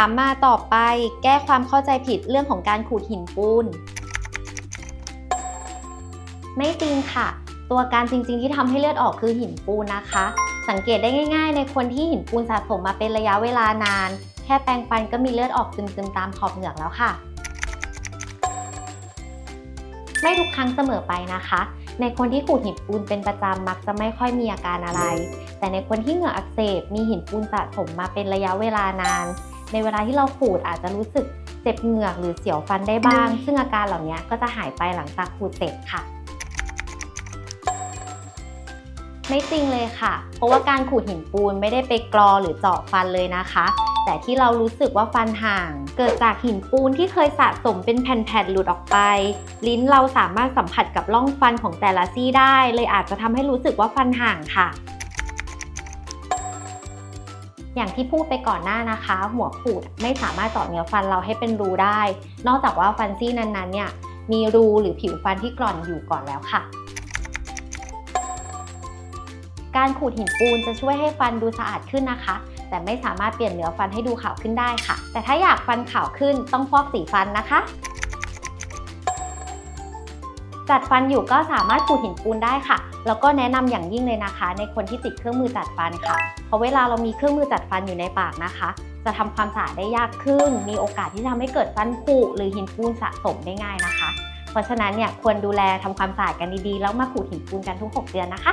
ถามมาต่อไปแก้ความเข้าใจผิดเรื่องของการขูดหินปูน ไม่จริงค่ะ ตัวการจริงๆที่ทำให้เลือดออกคือหินปูนนะคะ สังเกตได้ง่าย ๆ ในคนที่หินปูนสะสมมาเป็นระยะเวลานาน แค่แปรงฟันก็มีเลือดออกซึมๆตามขอบเหงือกแล้วค่ะ ไม่ทุกครั้งเสมอไปนะคะ ในคนที่ขูดหินปูนเป็นประจำมักจะไม่ค่อยมีอาการอะไร แต่ในคนที่เหงื่ออักเสบมีหินปูนสะสมมาเป็นระยะเวลานาน ในเวลาที่เราขูดอาจจะรู้สึกเจ็บเหงือกหรือเสียวฟันได้บ้าง ซึ่งอาการเหล่านี้ก็จะหายไปหลังจากขูดเสร็จค่ะ ไม่จริงเลยค่ะ เพราะว่าการขูดหินปูนไม่ได้ไปกรอหรือเจาะฟันเลยนะคะ แต่ที่เรารู้สึกว่าฟันห่าง เกิดจากหินปูนที่เคยสะสมเป็นแผ่นๆหลุดออกไป ลิ้นเราสามารถสัมผัสกับร่องฟันของแต่ละซี่ได้ เลยอาจจะทำให้รู้สึกว่าฟันห่างค่ะ อย่างที่พูดไปก่อนหน้านะคะ หัวขูดไม่สามารถเจาะเนื้อฟันเราให้เป็นรูได้ นอกจากว่าฟันซี่นั้นๆเนี่ยมีรูหรือผิวฟันที่กร่อนอยู่ก่อนแล้วค่ะ การขูดหินปูนจะช่วยให้ฟันดูสะอาดขึ้นนะคะ แต่ไม่สามารถเปลี่ยนเนื้อฟันให้ดูขาวขึ้นได้ค่ะ แต่ถ้าอยากฟันขาวขึ้นต้องฟอกสีฟันนะคะ จัดฟันอยู่ก็สามารถขูดหินปูนได้ค่ะ แล้วก็แนะนำอย่างยิ่งเลยนะคะ ในคนที่ติดเครื่องมือจัดฟันค่ะ เพราะเวลาเรามีเครื่องมือจัดฟันอยู่ในปากนะคะ จะทำความสะอาดได้ยากขึ้น มีโอกาสที่ทำให้เกิดฟันผุหรือหินปูนสะสมได้ง่ายนะคะ เพราะฉะนั้นเนี่ยควรดูแลทำความสะอาดกันดีๆ แล้วมาขูดหินปูนกันทุก 6 เดือนนะคะ